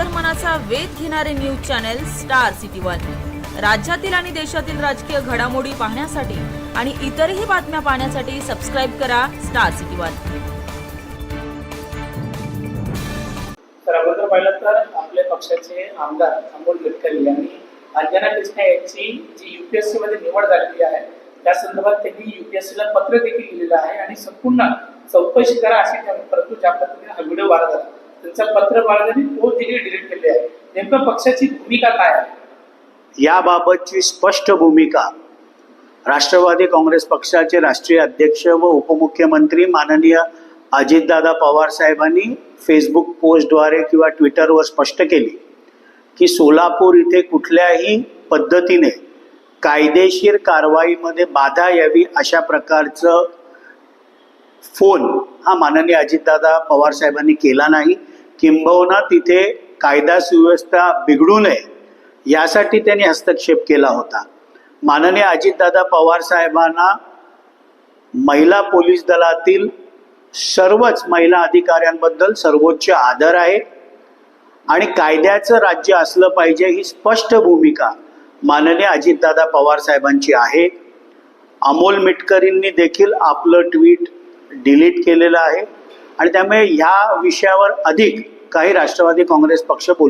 अंतर्मनाचा वेध घेणारे news channel star city one. राज्यातील आणि देशातील राजकीय घडामोडी पाहण्यासाठी आणि इतरही बातम्या पाहण्यासाठी सबस्क्राईब करा स्टार सिटी वन. तर अगोदर पाहिलं तर आपल्या पक्षाचे आमदार अमोल गडकरी यांनी अंजना कृष्णा यांची जी युपीएससी मध्ये निवड झालेली आहे त्या संदर्भात त्यांनी युपीएससीला ला पत्र देखील लिहिलेलं आहे आणि संपूर्ण चौकशी करा अशी परंतु ज्या पद्धतीने हा व्हिडिओ वाढत झाला. त्यांचं पत्र बाळगांनी तो तिने डिलीट केले आहे. नेमकं पक्षाची भूमिका काय आहे? याबाबतची स्पष्ट भूमिका. राष्ट्रवादी काँग्रेस पक्षाचे राष्ट्रीय अध्यक्ष व उपमुख्यमंत्री माननीय अजितदादा पवार साहेबांनी फेसबुक पोस्टद्वारे किंवा ट्विटरवर स्पष्ट केली की सोलापूर इथे कुठल्याही पद्धतीने कायदेशीर कारवाईमध्ये बाधा यावी अशा प्रकारचं फोन हा माननीय अजितदादा पवार साहेबांनी केला नाही. किंबहुना तिथे कायदा सुव्यवस्था बिघडू नये यासाठी त्यांनी हस्तक्षेप केला होता. माननीय अजितदादा पवार साहेबांना महिला पोलीस दलातील सर्वच महिला अधिकाऱ्यांबद्दल सर्वोच्च आदर आहे. आणि कायद्याचं राज्य असलं पाहिजे ही स्पष्ट भूमिका माननीय अजितदादा पवार साहेबांची आहे. अमोल मिटकरींनी देखील आपलं ट्विट डिलीट केलेलं आहे. आणि त्यामुळे ह्या विषयावर अधिक काही राष्ट्रवादी काँग्रेस पक्ष बोलू